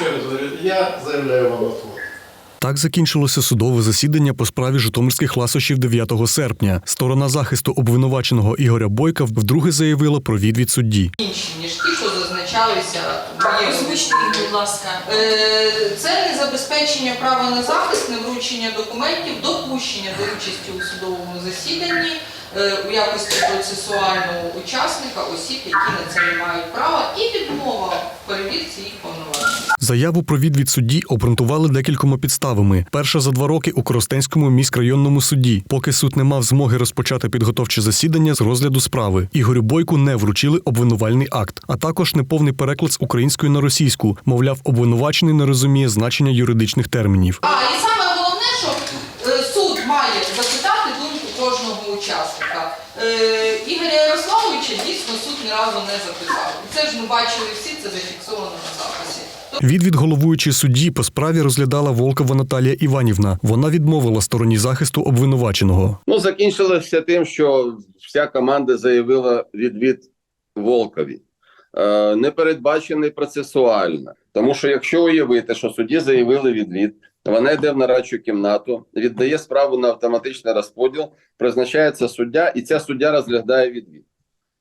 ще раз говорю, я заявляю вам отвод. Так закінчилося судове засідання по справі житомирських ласощів 9 серпня. Сторона захисту обвинуваченого Ігоря Бойка вдруге заявила про відвід судді. інші, ніж ті, що зазначалися. Озвучте їх, будь ласка. Е, Це незабезпечення права на захист, невручення документів, допущення до участі у судовому засіданні е, у якості процесуального учасника осіб, які на це не мають права, і відмова в перевірці їх. Заяву про відвід судді обґрунтували декількома підставами. Перша за два роки у Коростенському міськрайонному суді, поки суд не мав змоги розпочати підготовче засідання з розгляду справи. Ігорю Бойку не вручили обвинувальний акт, а також неповний переклад з української на російську. Мовляв, обвинувачений не розуміє значення юридичних термінів. А і саме головне, що е, суд має запитати думку кожного учасника. Е, Ігоря Ярославовича дійсно суд ні разу не запитав. І Це ж ми бачили всі, це зафіксовано на записі. Відвід головуючої судді по справі розглядала Волкова Наталія Іванівна. Вона відмовила стороні захисту обвинуваченого. Ну, закінчилося тим, що вся команда заявила відвід Волкові. Е, не передбачений процесуально. Тому що якщо уявити, що судді заявили відвід, вона йде в нарадчу кімнату, віддає справу на автоматичний розподіл, призначається суддя, і ця суддя розглядає відвід.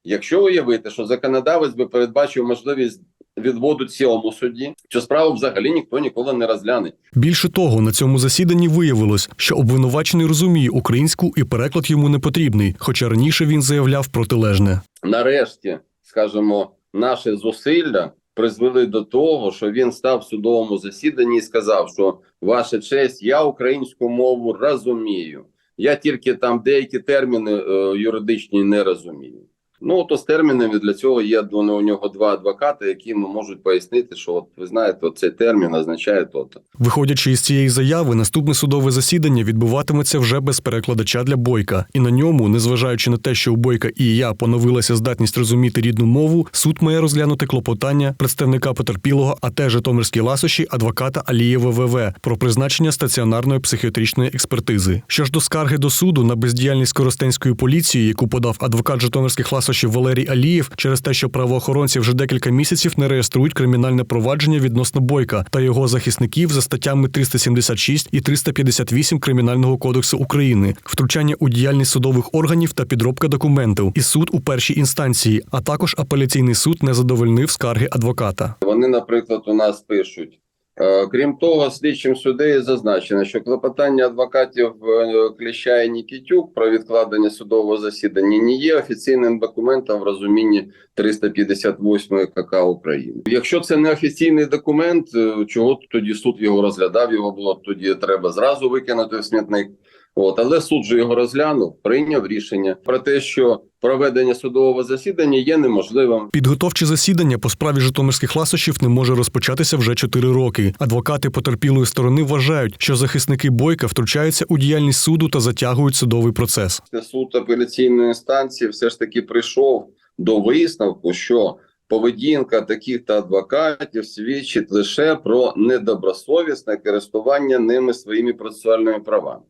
Якщо уявити, що законодавець би передбачив можливість відводу цілому судді, цю справу взагалі ніхто ніколи не розгляне. Більше того, на цьому засіданні виявилось, що обвинувачений розуміє українську і переклад йому не потрібний, хоча раніше він заявляв протилежне. нарешті, скажімо, наші зусилля призвели до того, що він став в судовому засіданні і сказав, що ваша честь, я українську мову розумію. Я тільки там деякі терміни е, юридичні не розумію. Ну, то з термінами для цього є думаю, у нього два адвокати, які можуть пояснити, що от ви знаєте, цей термін означає то-то. Виходячи із цієї заяви, наступне судове засідання відбуватиметься вже без перекладача для бойка, і на ньому, незважаючи на те, що у бойка і я поновилася здатність розуміти рідну мову, суд має розглянути клопотання представника потерпілого, а теж Житомирській ласощі адвоката Алієва ВВ про призначення стаціонарної психіатричної експертизи. Що ж до скарги до суду на бездіяльність Коростенської поліції, яку подав адвокат Житомирських ласощів Валерій Алієв, через те, що правоохоронці вже декілька місяців не реєструють кримінальне провадження відносно бойка та його захисників за статтями 376 і 358 Кримінального кодексу України, втручання у діяльність судових органів та підробка документів, і суд у першій інстанції, а також апеляційний суд не задовольнив скарги адвоката. Вони, наприклад, у нас пишуть. Е, Крім того, слідчим суддею зазначено, що клопотання адвокатів е, Кліща і Нікітюк про відкладення судового засідання не є офіційним документом в розумінні 358 КК України. Якщо це не офіційний документ, е, чого тоді суд його розглядав? Його було тоді треба зразу викинути в смітник. От, але суд же його розглянув, прийняв рішення про те, що проведення судового засідання є неможливим. Підготовче засідання по справі житомирських ласощів не може розпочатися вже 4 роки. Адвокати потерпілої сторони вважають, що захисники бойка втручаються у діяльність суду та затягують судовий процес. суд апеляційної інстанції все ж таки прийшов до висновку, що поведінка таких та адвокатів свідчить лише про недобросовісне користування ними своїми процесуальними правами.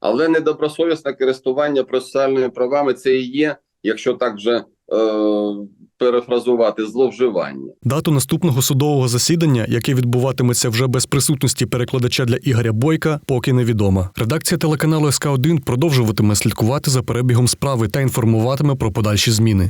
Але недобросовісне користування процесуальними правами це і є, якщо так вже е, перефразувати, зловживання. Дату наступного судового засідання, яке відбуватиметься вже без присутності перекладача для Ігоря Бойка, поки невідома. Редакція телеканалу СК 1 продовжуватиме слідкувати за перебігом справи та інформуватиме про подальші зміни.